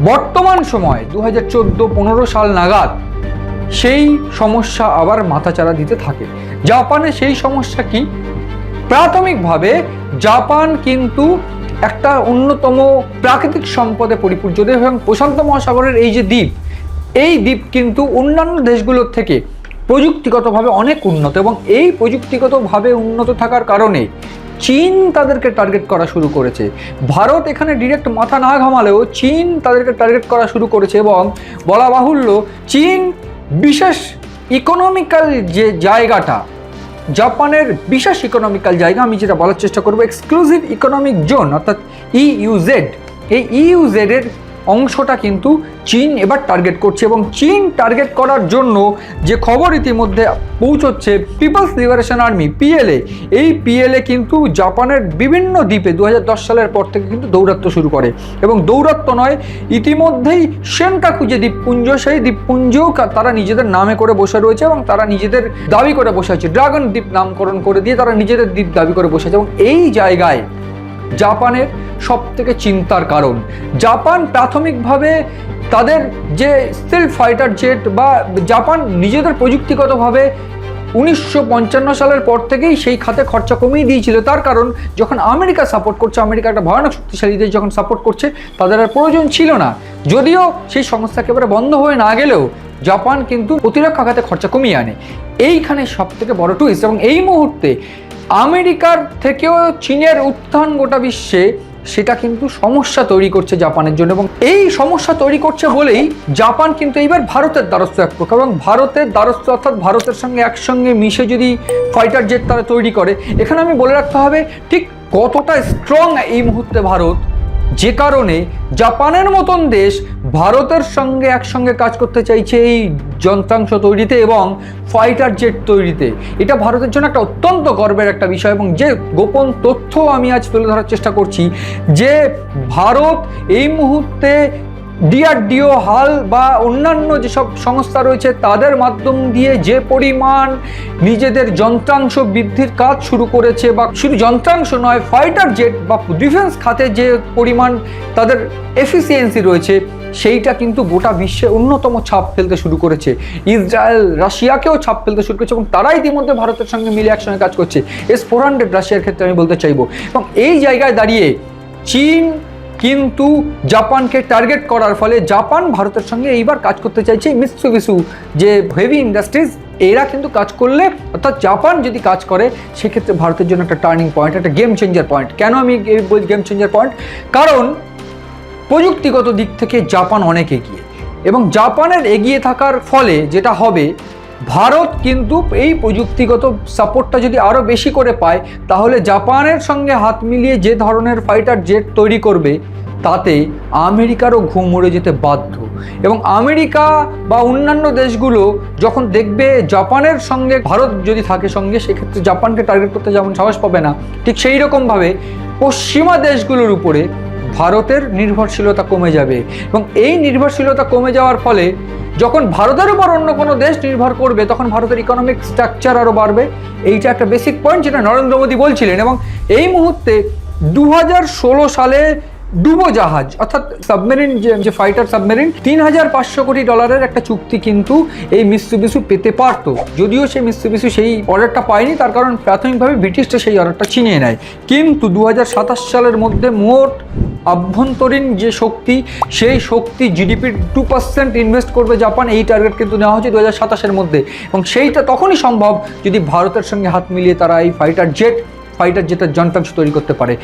বর্তমান সময় দু হাজার চোদ্দ পনেরো সাল নাগাদ সেই সমস্যা আবার মাথাচাড়া দিতে থাকে। জাপানে সেই সমস্যা কি? প্রাথমিকভাবে জাপান কিন্তু একটা অন্যতম প্রাকৃতিক সম্পদে পরিপূর্য পরিপূর্ণ এবং প্রশান্ত মহাসাগরের এই যে দ্বীপ, এই দ্বীপ কিন্তু অন্যান্য দেশগুলোর থেকে প্রযুক্তিগতভাবে অনেক উন্নত এবং এই প্রযুক্তিগতভাবে উন্নত থাকার কারণে চীন তাদেরকে টার্গেট করা শুরু করেছে। ভারত এখানে ডিরেক্ট মাথা না ঘামালেও চীন তাদেরকে টার্গেট করা শুরু করেছে এবং বলা বাহুল্য চীন বিশেষ ইকোনমিক্যাল যে জায়গাটা, জাপানের বিশেষ ইকোনমিক্যাল জায়গা, আমি যেটা বলার চেষ্টা করব এক্সক্লুসিভ ইকোনমিক জোন অর্থাৎ E ইউজেড এই ইউজেডের ইউজেড এর অংশটা কিন্তু চীন এবার টার্গেট করছে এবং চীন টার্গেট করার জন্য যে খবর ইতিমধ্যে পৌঁছচ্ছে পিপলস লিবারেশন আর্মি পিএলএ এই পিএলএ কিন্তু জাপানের বিভিন্ন দ্বীপে দু হাজার দশ সালের পর থেকে কিন্তু দৌরাত্ম্য শুরু করে এবং দৌরাত্ম্য নয়, ইতিমধ্যেই সেনকাকু যে দ্বীপপুঞ্জ, সেই দ্বীপপুঞ্জও তারা নিজেদের নামে করে বসে রয়েছে এবং তারা নিজেদের দাবি করে বসে আছে। ড্রাগন দ্বীপ নামকরণ করে দিয়ে তারা নিজেদের দ্বীপ দাবি করে বসে আছে এবং এই জায়গায় জাপানের সব থেকে চিন্তার কারণ। জাপান প্রাথমিকভাবে তাদের যে স্টিল ফাইটার জেট বা জাপান নিজেদের প্রযুক্তিগতভাবে উনিশশো পঞ্চান্ন সালের পর থেকেই সেই খাতে খরচা কমিয়ে দিয়েছিল। তার কারণ, যখন আমেরিকা সাপোর্ট করছে, আমেরিকা একটা ভয়ানক শক্তিশালী দেশ যখন সাপোর্ট করছে, তাদের আর প্রয়োজন ছিল না। যদিও সেই সংস্থা একেবারে বন্ধ হয়ে না গেলেও জাপান কিন্তু প্রতিরক্ষা খাতে খরচা কমিয়ে আনে। এইখানে সব থেকে বড় টুইস্ট এবং এই মুহূর্তে আমেরিকার থেকেও চীনের উত্থান গোটা বিশ্বে সেটা কিন্তু সমস্যা তৈরি করছে জাপানের জন্য এবং এই সমস্যা তৈরি করছে বলেই জাপান কিন্তু এইবার ভারতের দ্বারস্থ এক প্রকার এবং ভারতের দ্বারস্থ অর্থাৎ ভারতের সঙ্গে একসঙ্গে মিশে যদি ফাইটার জেট তারা তৈরি করে, এখানে আমি বলে রাখতে হবে ঠিক কতটা স্ট্রং এই মুহূর্তে ভারত যে কারণে জাপানের মতন দেশ ভারতের সঙ্গে একসঙ্গে কাজ করতে চাইছে এই যন্ত্রাংশ তৈরিতে এবং ফাইটার জেট তৈরিতে। এটা ভারতের জন্য একটা অত্যন্ত গর্বের একটা বিষয় এবং যে গোপন তথ্য আমি আজ তুলে ধরার চেষ্টা করছি যে ভারত এই মুহূর্তে ডিআরডিও হাল বা অন্যান্য যেসব সংস্থা রয়েছে, তাদের মাধ্যম দিয়ে যে পরিমাণ নিজেদের যন্ত্রাংশ বৃদ্ধির কাজ শুরু করেছে বা শুধু যন্ত্রাংশ নয় ফাইটার জেট বা ডিফেন্স খাতে যে পরিমাণ তাদের এফিসিয়েন্সি রয়েছে, সেইটা কিন্তু গোটা বিশ্বে অন্যতম ছাপ ফেলতে শুরু করেছে। ইসরায়েল, রাশিয়াকেও ছাপ ফেলতে শুরু করেছে এবং তারা ইতিমধ্যে ভারতের সঙ্গে মিলে একসঙ্গে কাজ করছে। এস ফোর হান্ড্রেড রাশিয়ার ক্ষেত্রে আমি বলতে চাইব। এবং এই জায়গায় দাঁড়িয়ে চীন কিন্তু জাপানকে টার্গেট করার ফলে জাপান ভারতের সঙ্গে এইবার কাজ করতে চাইছে মিৎসুবিসু যে হেভি ইন্ডাস্ট্রিজ, এরা কিন্তু কাজ করলে, অর্থাৎ জাপান যদি কাজ করে, সেক্ষেত্রে ভারতের জন্য একটা টার্নিং পয়েন্ট, একটা গেম চেঞ্জার পয়েন্ট কেন আমি বলছি গেম চেঞ্জার পয়েন্ট কারণ প্রযুক্তিগত দিক থেকে জাপান অনেক এগিয়ে। এবং জাপানের এগিয়ে থাকার ফলে যেটা হবে ভারত কিন্তু এই প্রযুক্তিগত সাপোর্টটা যদি আরও বেশি করে পায়, তাহলে জাপানের সঙ্গে হাত মিলিয়ে যে ধরনের ফাইটার জেট তৈরি করবে, তাতে আমেরিকারও ঘুম উড়ে যেতে বাধ্য। এবং আমেরিকা বা অন্যান্য দেশগুলো যখন দেখবে জাপানের সঙ্গে ভারত যদি থাকে সঙ্গে, সেক্ষেত্রে জাপানকে টার্গেট করতে যেমন সাহস পাবে না, ঠিক সেই রকমভাবে পশ্চিমা দেশগুলোর উপরে ভারতের নির্ভরশীলতা কমে যাবে। এবং এই নির্ভরশীলতা কমে যাওয়ার ফলে যখন ভারতের উপর অন্য কোনো দেশ নির্ভর করবে, তখন ভারতের ইকোনমিক স্ট্রাকচার আরও বাড়বে। এইটা একটা বেসিক পয়েন্ট যেটা নরেন্দ্র মোদী বলছিলেন এবং এই মুহূর্তে দু হাজার ষোলো সালে ডুবোজাহাজ অর্থাৎ সাবমেরিন যে ফাইটার সাবমেরিন তিন হাজার পাঁচশো কোটি ডলারের একটা চুক্তি কিন্তু এই মিসুবিসু পেতে পারতো। যদিও সেই মিসুবিসু সেই অর্ডারটা পায়নি, তার কারণ প্রাথমিকভাবে ব্রিটিশরা সেই অর্ডারটা ছিনিয়ে নেয়। কিন্তু দু হাজার সাতাশ সালের মধ্যে মোট আভ্যন্তরীণ যে শক্তি, সেই শক্তি জিডিপির টু পার্সেন্ট ইনভেস্ট করবে জাপান, এই টার্গেট কিন্তু নেওয়া হয়েছে দু হাজার সাতাশের মধ্যে। এবং সেইটা তখনই সম্ভব যদি ভারতের সঙ্গে হাত মিলিয়ে তারা এই ফাইটার জেট ফাইটার জেটের যন্ত্রাংশ তৈরি করতে পারে।